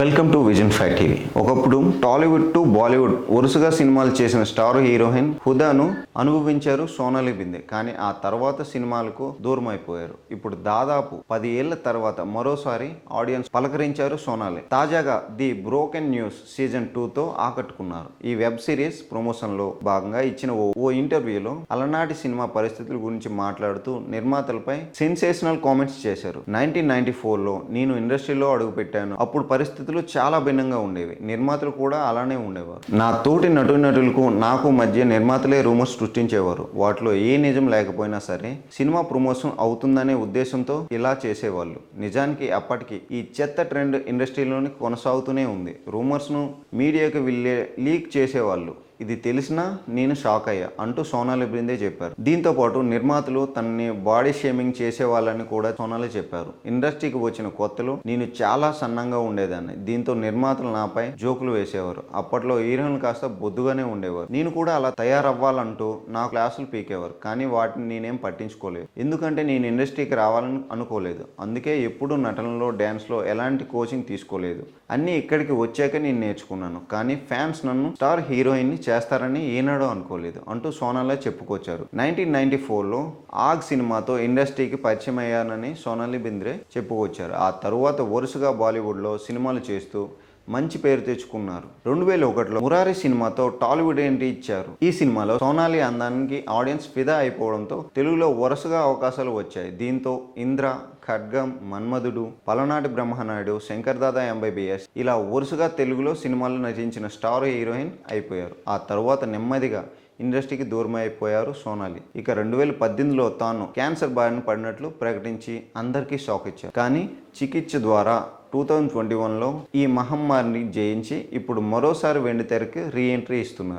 Welcome to vision five TV ఒకప్పుడు Tollywood to Bollywood వరుసగా సినిమాలు చేసిన స్టార్ హీరోయిన్ హుదాను అనుభవించారు సోనాలి బిందే. కానీ ఆ తర్వాత సినిమాలకు దూరం అయిపోయారు ఇప్పుడు దాదాపు పది ఏళ్ళ తర్వాత మరోసారి ఆడియన్స్ పలకరించారు సోనాలి. తాజాగా ది బ్రోకెన్ న్యూస్ సీజన్ టూతో ఆకట్టుకున్నారు. ఈ వెబ్ సిరీస్ ప్రమోషన్లో భాగంగా ఇచ్చిన ఓ ఓ ఇంటర్వ్యూలో అలనాటి సినిమా పరిస్థితుల గురించి మాట్లాడుతూ నిర్మాతలపై సెన్సేషనల్ కామెంట్స్ చేశారు. నైన్టీన్ నైన్టీ ఫోర్లో నేను ఇండస్ట్రీలో అడుగుపెట్టాను. అప్పుడు పరిస్థితి పరిస్థితులు చాలా భిన్నంగా ఉండేవి. నిర్మాతలు కూడా అలానే ఉండేవారు. నా తోటి నటునటులకు నాకు మధ్య నిర్మాతలే రూమర్స్ సృష్టించేవారు. వాటిలో ఏ నిజం లేకపోయినా సరే సినిమా ప్రమోషన్ అవుతుందనే ఉద్దేశంతో ఇలా చేసేవాళ్ళు. నిజానికి అప్పటికి ఈ చెత్త ట్రెండ్ ఇండస్ట్రీలోని కొనసాగుతూనే ఉంది. రూమర్స్ను మీడియాకి వెళ్ళే లీక్ చేసేవాళ్ళు. ఇది తెలిసినా నేను షాక్ అయ్యా అంటూ సోనాలి బృందే చెప్పారు. దీంతో పాటు నిర్మాతలు తనని బాడీ షేమింగ్ చేసే వాళ్ళని కూడా సోనాలి చెప్పారు. ఇండస్ట్రీకి వచ్చిన కొత్తలో నేను చాలా సన్నంగా ఉండేదాన్ని. దీంతో నిర్మాతలు నాపై జోకులు వేసేవారు. అప్పట్లో హీరోయిన్ కాస్త బొద్దుగానే ఉండేవారు. నేను కూడా అలా తయారవ్వాలంటూ నా క్లాసులు పీకేవారు. కానీ వాటిని నేనేం పట్టించుకోలేదు. ఎందుకంటే నేను ఇండస్ట్రీకి రావాలని అనుకోలేదు. అందుకే ఎప్పుడు నటనలో డ్యాన్స్లో ఎలాంటి కోచింగ్ తీసుకోలేదు. అన్నీ ఇక్కడికి వచ్చాక నేను నేర్చుకున్నాను. కానీ ఫ్యాన్స్ నన్ను స్టార్ హీరోయిన్ని చేస్తారని ఏనాడో అనుకోలేదు అంటూ సోనాలి చెప్పుకొచ్చారు. నైన్టీన్ నైన్టీ ఫోర్లో ఆగ్ సినిమాతో ఇండస్ట్రీకి పరిచయం అయ్యానని సోనాలి బింద్రే చెప్పుకొచ్చారు. ఆ తరువాత వరుసగా బాలీవుడ్లో సినిమాలు చేస్తూ మంచి పేరు తెచ్చుకున్నారు. రెండు వేల ఒకటిలో మురారి సినిమాతో టాలీవుడ్ ఎంట్రీ ఇచ్చారు. ఈ సినిమాలో సోనాలి అందానికి ఆడియన్స్ ఫిదా అయిపోవడంతో తెలుగులో వరుసగా అవకాశాలు వచ్చాయి. దీంతో ఇంద్ర ఖడ్గం మన్మధుడు పలనాటి బ్రహ్మనాయుడు శంకర్ దాదా ఎంబీబీఎస్ ఇలా వరుసగా తెలుగులో సినిమాల్లో నటించిన స్టార్ హీరోయిన్ అయిపోయారు. ఆ తరువాత నెమ్మదిగా ఇండస్ట్రీకి దూరం అయిపోయారు సోనాలి. ఇక రెండు వేల పద్దెనిమిదిలో తాను క్యాన్సర్ బారిన పడినట్లు ప్రకటించి అందరికీ షాక్ ఇచ్చారు. కానీ చికిత్స ద్వారా టూ థౌజండ్ ట్వంటీ వన్లో ఈ మహమ్మారిని జయించి ఇప్పుడు మరోసారి వెండితెరకి రీ ఎంట్రీ ఇస్తున్నారు.